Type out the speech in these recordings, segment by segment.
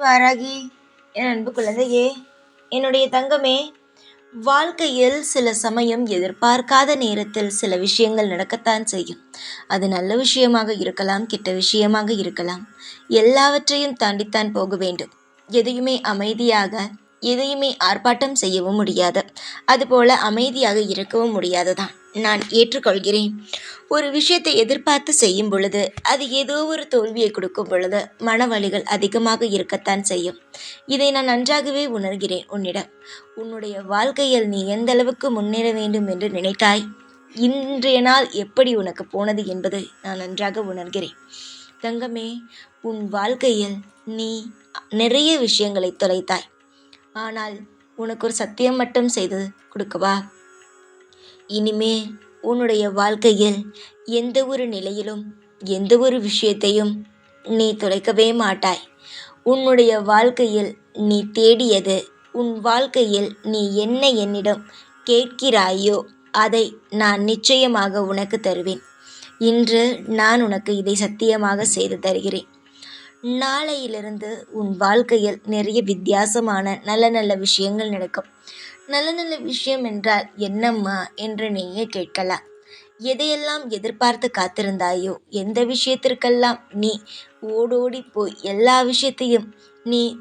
வாராகி. என் அன்பு குழந்தையே என்னுடைய தங்கமே வாழ்க்கையில் சில சமயம் எதிர்பார்க்காத நேரத்தில் சில விஷயங்கள் நடக்கத்தான் செய்யும். அது நல்ல விஷயமாக இருக்கலாம் கெட்ட விஷயமாக இருக்கலாம். எல்லாவற்றையும் தாண்டித்தான் போக வேண்டும். எதையுமே அமைதியாக எதையுமே ஆர்ப்பாட்டம் செய்யவும் முடியாது. அதுபோல அமைதியாக இருக்கவும் முடியாதுதான். நான் ஏற்றுக்கொள்கிறேன். ஒரு விஷயத்தை எதிர்பார்த்து செய்யும் பொழுது அது ஏதோ ஒரு தோல்வியை கொடுக்கும் பொழுது மனவழிகள் அதிகமாக இருக்கத்தான் செய்யும். இதை நான் நன்றாகவே உணர்கிறேன் உன்னிடம். உன்னுடைய வாழ்க்கையில் நீ எந்த அளவுக்கு முன்னேற வேண்டும் என்று நினைத்தாய்? இன்றைய நாள் எப்படி உனக்கு போனது என்பது நான் நன்றாக உணர்கிறேன். தங்கமே உன் வாழ்க்கையில் நீ நிறைய விஷயங்களை தொலைத்தாய். ஆனால் உனக்கு ஒரு சத்தியம் மட்டும் செய்து கொடுக்கவா? இனிமே உன்னுடைய வாழ்க்கையில் எந்த ஒரு நிலையிலும் எந்த ஒரு விஷயத்தையும் நீ தொலைக்கவே மாட்டாய். உன்னுடைய வாழ்க்கையில் நீ தேடியது உன் வாழ்க்கையில் நீ என்ன என்னிடம் கேட்கிறாயோ அதை நான் நிச்சயமாக உனக்கு தருவேன். இன்று நான் உனக்கு இதை சத்தியமாக செய்து தருகிறேன். நாளையிலிருந்து உன் வாழ்க்கையில் நிறைய வித்தியாசமான நல்ல நல்ல விஷயங்கள் நடக்கும். நல்ல நல்ல விஷயம் என்றால் என்னம்மா என்று நீயே கேட்கலாம். எதையெல்லாம் எதிர்பார்த்து காத்திருந்தாயோ எந்த விஷயத்திற்கெல்லாம் நீ ஓடோடி போய் எல்லா விஷயத்தையும் நீ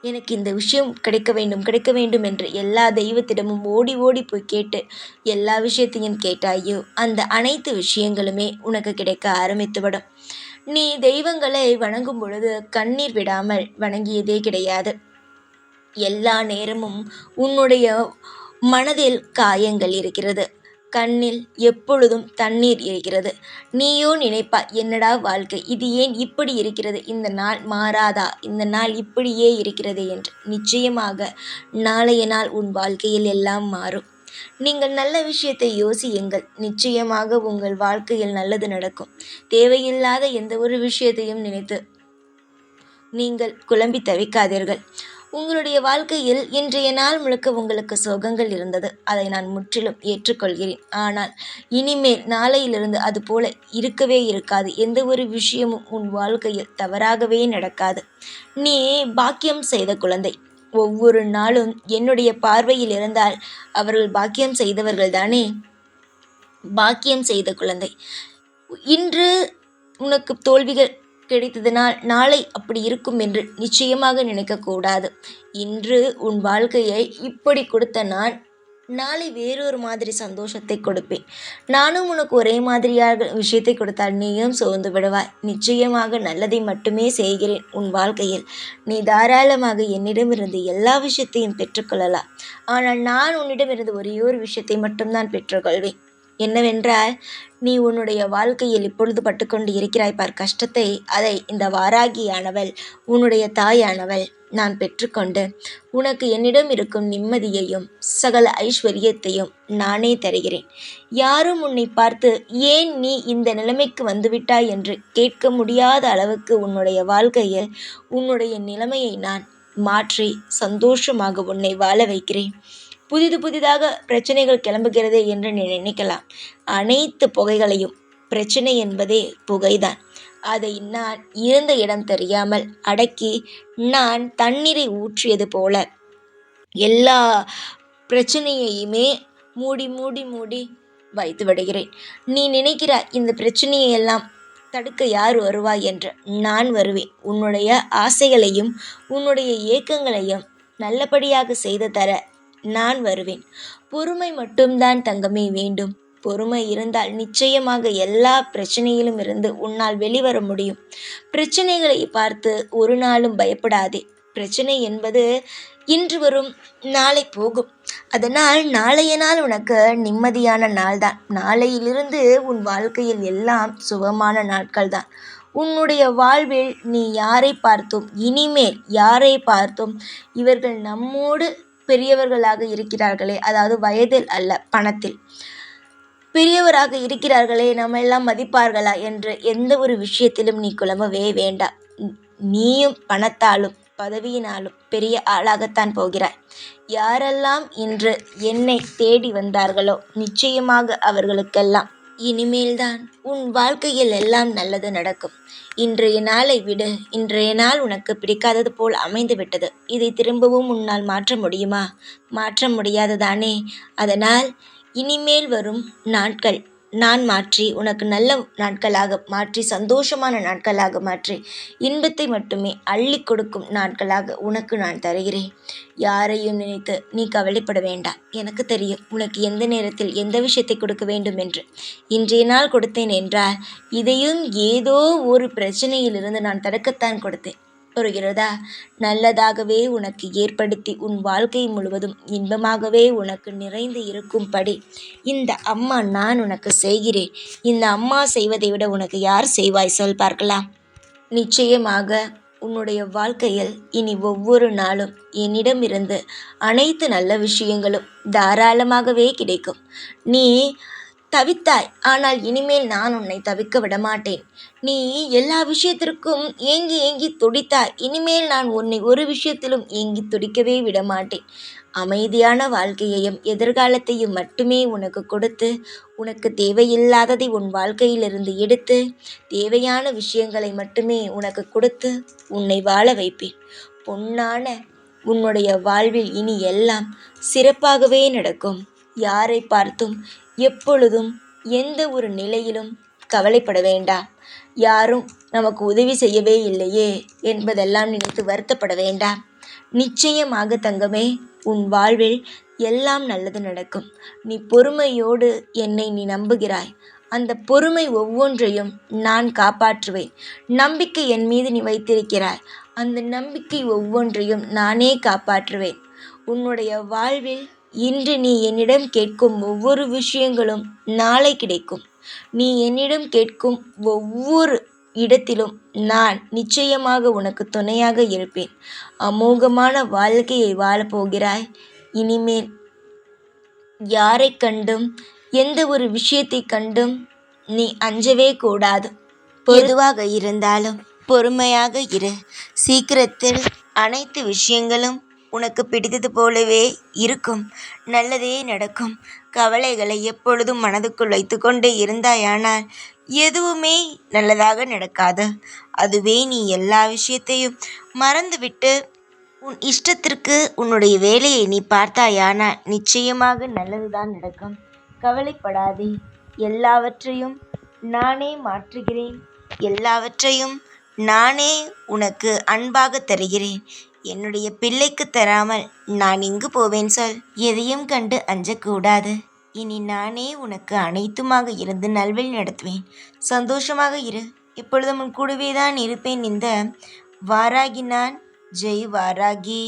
எனக்கு இந்த விஷயம் கிடைக்க வேண்டும் கிடைக்க வேண்டும் என்று எல்லா தெய்வத்திடமும் ஓடி ஓடி போய் கேட்டு எல்லா விஷயத்தையும் கேட்டாயோ அந்த அனைத்து விஷயங்களுமே உனக்கு கிடைக்க ஆரம்பித்துவிடும். நீ தெய்வங்களை வணங்கும் பொழுது கண்ணீர் விடாமல் வணங்கியதே கிடையாது. எல்லா நேரமும் உன்னுடைய மனதில் காயங்கள் இருக்கிறது. கண்ணில் எப்பொழுதும் தண்ணீர் இருக்கிறது. நீயோ நினைப்பா என்னடா வாழ்க்கை? இது ஏன் இப்படி இருக்கிறது? இந்த நாள் மாறாதா? இந்த நாள் இப்படியே இருக்கிறது என்று. நிச்சயமாக நாளைய நாள் உன் வாழ்க்கையில் எல்லாம் மாறும். நீங்கள் நல்ல விஷயத்தை யோசியுங்கள். நிச்சயமாக உங்கள் வாழ்க்கையில் நல்லது நடக்கும். தேவையில்லாத எந்த ஒரு விஷயத்தையும் நினைத்து நீங்கள் குழம்பி தவிக்காதீர்கள். உங்களுடைய வாழ்க்கையில் இன்றைய நாள் முழுக்க உங்களுக்கு சோகங்கள் இருந்தது. அதை நான் முற்றிலும் ஏற்றுக்கொள்கிறேன். ஆனால் இனிமேல் நாளையிலிருந்து அது போல இருக்கவே இருக்காது. எந்த ஒரு விஷயமும் உன் வாழ்க்கையில் தவறாகவே நடக்காது. நீ பாக்கியம் செய்த குழந்தை. ஒவ்வொரு நாளும் என்னுடைய பார்வையில் இருந்தால் அவர்கள் பாக்கியம் செய்தவர்கள் தானே பாக்கியம் செய்த குழந்தை. இன்று உனக்கு தோல்விகள் கிடைத்ததனால் நாளை அப்படி இருக்கும் என்று நிச்சயமாக நினைக்கக்கூடாது. இன்று உன் வாழ்க்கையை இப்படி கொடுத்த நான் நாளை வேறொரு மாதிரி சந்தோஷத்தை கொடுப்பேன். நானும் உனக்கு ஒரே மாதிரியாக விஷயத்தை கொடுத்தால் நீயும் சோர்ந்து விடுவாய். நிச்சயமாக நல்லதை மட்டுமே செய்கிறேன் உன் வாழ்க்கையில். நீ தாராளமாக என்னிடமிருந்து எல்லா விஷயத்தையும் பெற்றுக்கொள்ளலாம் ஆனால் நான் உன்னிடமிருந்து ஒரே ஒரு விஷயத்தை மட்டும்தான் பெற்றுக்கொள்வேன் என்னவென்றால் நீ உன்னுடைய வாழ்க்கையில் இப்பொழுது பட்டுக்கொண்டு இருக்கிறாய் பார் கஷ்டத்தை அதை இந்த வாராகியானவள் உன்னுடைய தாயானவள் நான் பெற்றுக்கொண்டு உனக்கு என்னிடம் இருக்கும் நிம்மதியையும் சகல ஐஸ்வர்யத்தையும் நானே தருகிறேன். யாரும் உன்னை பார்த்து ஏன் நீ இந்த நிலைமைக்கு வந்துவிட்டாய் என்று கேட்க முடியாத அளவுக்கு உன்னுடைய வாழ்க்கையில் உன்னுடைய நிலைமையை நான் மாற்றி சந்தோஷமாக உன்னை வாழ வைக்கிறேன். புதிது புதிதாக பிரச்சனைகள் கிளம்புகிறது என்று நீ நினைக்கலாம். அனைத்து புகைகளையும் பிரச்சனை என்பதே புகைதான். அதை நான் இருந்த இடம் தெரியாமல் அடக்கி நான் தண்ணீரை ஊற்றியது போல எல்லா பிரச்சனையையுமே மூடி மூடி மூடி வைத்து விடுகிறேன். நீ நினைக்கிறாய் இந்த பிரச்சனையை எல்லாம் தடுக்க யார் வருவாய் என்று. நான் வருவேன். உன்னுடைய ஆசைகளையும் உன்னுடைய ஏக்கங்களையும் நல்லபடியாக செய்து தர நான் வருவேன். பொறுமை மட்டும்தான் தங்கமே வேண்டும். பொறுமை இருந்தால் நிச்சயமாக எல்லா பிரச்சனையிலும் இருந்து உன்னால் வெளிவர முடியும். பிரச்சனைகளை பார்த்து ஒரு நாளும் பயப்படாதே. பிரச்சனை என்பது இன்று வரும் நாளை போகும். அதனால் நாளைய நாள் உனக்கு நிம்மதியான நாள் தான் நாளையிலிருந்து உன் வாழ்க்கையில் எல்லாம் சுகமான நாட்கள் தான் உன்னுடைய வாழ்வில் நீ யாரை பார்த்தும்? இனிமேல் யாரை பார்த்தும்? இவர்கள் நம்மோடு பெரியவர்களாக இருக்கிறார்களே அதாவது வயதில் அல்ல பணத்தில். பெரியவராக இருக்கிறார்களே நம்ம எல்லாம் மதிப்பார்களா என்று எந்த ஒரு விஷயத்திலும் நீ குழம்பவே வேண்டாம் நீயும் பணத்தாலும் பதவியினாலும் பெரிய ஆளாகத்தான் போகிறாய். யாரெல்லாம் இன்று என்னை தேடி வந்தார்களோ நிச்சயமாக அவர்களுக்கெல்லாம் இனிமேல்தான் உன் வாழ்க்கையில் எல்லாம் நல்லது நடக்கும். இன்றைய நாளை விடு இன்றைய நாள் உனக்கு பிடிக்காதது போல் அமைந்து விட்டது. இதை திரும்பவும் உன்னால் மாற்ற முடியுமா? மாற்ற முடியாததானே. அதனால் இனிமேல் வரும் நாட்கள் நான் மாற்றி உனக்கு நல்ல நாட்களாக மாற்றி சந்தோஷமான நாட்களாக மாற்றி இன்பத்தை மட்டுமே அள்ளி கொடுக்கும் நாட்களாக உனக்கு நான் தருகிறேன். யாரையும் நினைத்து நீ கவலைப்பட வேண்டாம். எனக்கு தெரியும் உனக்கு எந்த நேரத்தில் எந்த விஷயத்தை கொடுக்க வேண்டும் என்று. இன்றைய நாள் கொடுத்தேன் என்றால் இதையும் ஏதோ ஒரு பிரச்சனையிலிருந்து நான் தடுக்கத்தான் கொடுத்தேன். வருகிறதா நல்லதாகவே உனக்கு ஏற்படுத்தி உன் வாழ்க்கை முழுவதும் இன்பமாகவே உனக்கு நிறைந்து இருக்கும்படி. இந்த அம்மா நான் உனக்கு செய்கிறேன். இந்த அம்மா செய்வதை விட உனக்கு யார் செய்வாய் சொல் பார்க்கலாம். நிச்சயமாக உன்னுடைய வாழ்க்கையில் இனி ஒவ்வொரு நாளும் என்னிடமிருந்து அனைத்து நல்ல விஷயங்களும் தாராளமாகவே கிடைக்கும். நீ தவித்தாய். ஆனால் இனிமேல் நான் உன்னை தவிக்க விடமாட்டேன். நீ எல்லா விஷயத்திற்கும் ஏங்கி ஏங்கி துடித்தாய். இனிமேல் நான் உன்னை ஒரு விஷயத்திலும் ஏங்கி துடிக்கவே விடமாட்டேன். அமைதியான வாழ்க்கையையும் எதிர்காலத்தையும் மட்டுமே உனக்கு கொடுத்து உனக்கு தேவையில்லாததை உன் வாழ்க்கையிலிருந்து எடுத்து தேவையான விஷயங்களை மட்டுமே உனக்கு கொடுத்து உன்னை வாழ வைப்பேன். பொன்னான உன்னுடைய வாழ்வில் இனி எல்லாம் சிறப்பாகவே நடக்கும். யாரை பார்த்தும் எப்பொழுதும் எந்த ஒரு நிலையிலும் கவலைப்பட வேண்டாம் யாரும் நமக்கு உதவி செய்யவே இல்லையே என்பதெல்லாம் நினைத்து வருத்தப்பட வேண்டாம் நிச்சயமாக தங்கமே உன் வாழ்வில் எல்லாம் நல்லது நடக்கும். நீ பொறுமையோடு என்னை நீ நம்புகிறாய். அந்த பொறுமை ஒவ்வொன்றையும் நான் காப்பாற்றுவேன். நம்பிக்கை என் மீது நீ வைத்திருக்கிறாய். அந்த நம்பிக்கை ஒவ்வொன்றையும் நானே காப்பாற்றுவேன். உன்னுடைய வாழ்வில் இன்று நீ என்னிடம் கேட்கும் ஒவ்வொரு விஷயங்களும் நாளை கிடைக்கும். நீ என்னிடம் கேட்கும் ஒவ்வொரு இடத்திலும் நான் நிச்சயமாக உனக்கு துணையாக இருப்பேன். அமோகமான வாழ்க்கையை வாழப்போகிறாய். இனிமேல் யாரை கண்டும் எந்த ஒரு விஷயத்தை கண்டும் நீ அஞ்சவே கூடாது. பொதுவாக இருந்தாலும் பொறுமையாக இரு. சீக்கிரத்தில் அனைத்து விஷயங்களும் உனக்கு பிடித்தது போலவே இருக்கும். நல்லதே நடக்கும். கவலைகளை எப்பொழுதும் மனதுக்குள் வைத்து கொண்டே இருந்தாயானால் எதுவுமே நல்லதாக நடக்காது. அதுவே நீ எல்லா விஷயத்தையும் மறந்துவிட்டு உன் இஷ்டத்திற்கு உன்னுடைய வேலையை நீ பார்த்தாயானால் நிச்சயமாக நல்லதுதான் நடக்கும். கவலைப்படாதே. எல்லாவற்றையும் நானே மாற்றுகிறேன். எல்லாவற்றையும் நானே உனக்கு அன்பாக தருகிறேன். என்னுடைய பிள்ளைக்கு தராமல் நான் இங்கு போவேன் சொல். எதையும் கண்டு அஞ்சக்கூடாது. இனி நானே உனக்கு அனைத்துமாக இருந்து நல்வழி நடத்துவேன். சந்தோஷமாக இரு. எப்பொழுதும் உன் கூடவே தான் இருப்பேன் இந்த வாராகி நான். ஜெய் வாராகி.